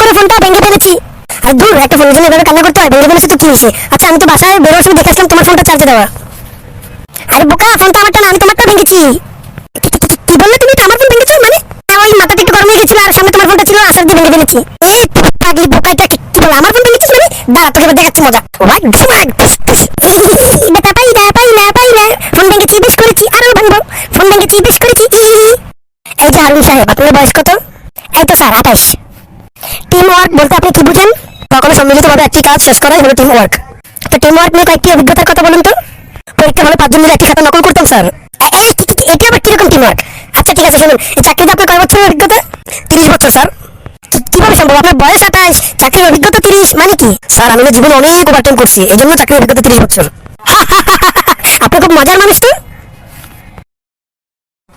করে ফোনটা ভেঙে ফেলেছি। আর দূর, একটা ফোনের জন্য এভাবে কান্না করতে হয় ভেঙে ফেলেছি তো কি হয়েছে? আচ্ছা আমি তো বাসায় বেরোর সময় দেখেছিলাম তোমার ফোনটা চার্জে দেওয়া। আরে বোকা, ফোনটা আমারটা না আমি তোমারটা ভেঙেছি। কি বললে তুমি? আমার ফোন ভেঙেছো মানে? ওই মাথাটা একটু গরম হয়ে গেছিল আর সামনে তোমার ফোনটা ছিল আসার দিয়ে ভেঙে ফেলেছি। এই পাগলি বোকাটা কি বল? আমার ফোন ভেঙেছিস মানে? দাঁড়া, তোকে দেখাচ্ছি মজা। বেটা পাই, না পাই না পাই, না। ফোন ভেঙেছি, বেশ করেছি, আরও ভাঙবো। ফোন ভেঙেছি, বেশ করেছি এই যে আরুল সাহেব, আপনার বয়স কত? এই তো স্যার, আঠাশ। বলতে আপনি কি বুঝেন কখনো সম্মিলিতভাবে একটি কাজ শেষ করাই হলো টিম ওয়ার্ক তো টিম ওয়ার্ক নিয়ে কয়েকটি অভিজ্ঞতার কথা বলুন তো পরীক্ষা হলে পাঁচজন মিলে একই সাথে নকল করতাম স্যার আবার কীরকম টিম ওয়ার্ক আচ্ছা ঠিক আছে শুনুন চাকরিতে আপনার কয় অভিজ্ঞতা তিরিশ বছর স্যার কীভাবে সম্ভব আপনার বয়স আঠাশ চাকরির অভিজ্ঞতা তিরিশ মানে কি স্যার আমি জীবনে অনেক ওভারটাইম করছি এই জন্য চাকরির অভিজ্ঞতা তিরিশ বছর আপনি খুব মজার মানুষ তো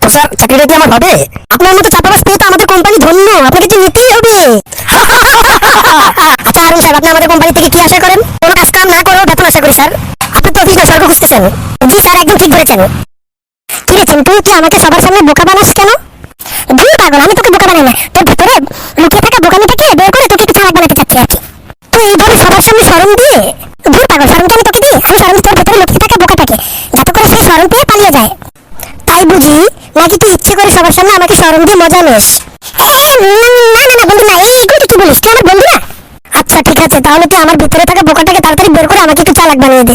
স্যার চাকরিটা কি আমার হবে আপনার মতো চাপাবাস পেয়ে তো আমাদের কোম্পানি ধন্য আপনাকে আচ্ছা আরুন সাহেব আপনি আমাদের কোম্পানি থেকে কি আশা করেন? কোনো কাজ কাম না করেও বেতন আশা করি, স্যার। আপনি তো অফিস স্বর্গ খুঁজতেছেন। জি, স্যার, একদম ঠিক ধরেছেন কি রে, চিন্টু, তুই আমাকে সবার সামনে বোকা বানাস কেন? ধুর পাগল, আমি তোকে বোকা বানাই না। তোর ভিতরে লুকিয়ে থাকা বোকামিটাকে বের করে তোকে চালাক বানাতে চাচ্ছি আর কি। তুই এইভাবে সবার সামনে শরম দিয়ে ধুর পাগল শরমটা আমি তোকে দিই আমি শরম তোর ভিতরে লুকিয়ে থাকা বোকাটাকে যাতে করে সে শরম পেয়ে পালিয়ে যায়। তাই বুঝি নাকি তুই ইচ্ছে করে সবার সামনে আমাকে শরম দিয়ে মজা নিস এ, না না না বন্ধু না এই এগুলো তুই কি বলিস তুই আমার বন্ধু না আচ্ছা ঠিক আছে, তাহলে তুই আমার ভিতরে থাকা বোকাটাকে তাড়াতাড়ি বের করে আমাকে একটু চালাক বানিয়ে দে।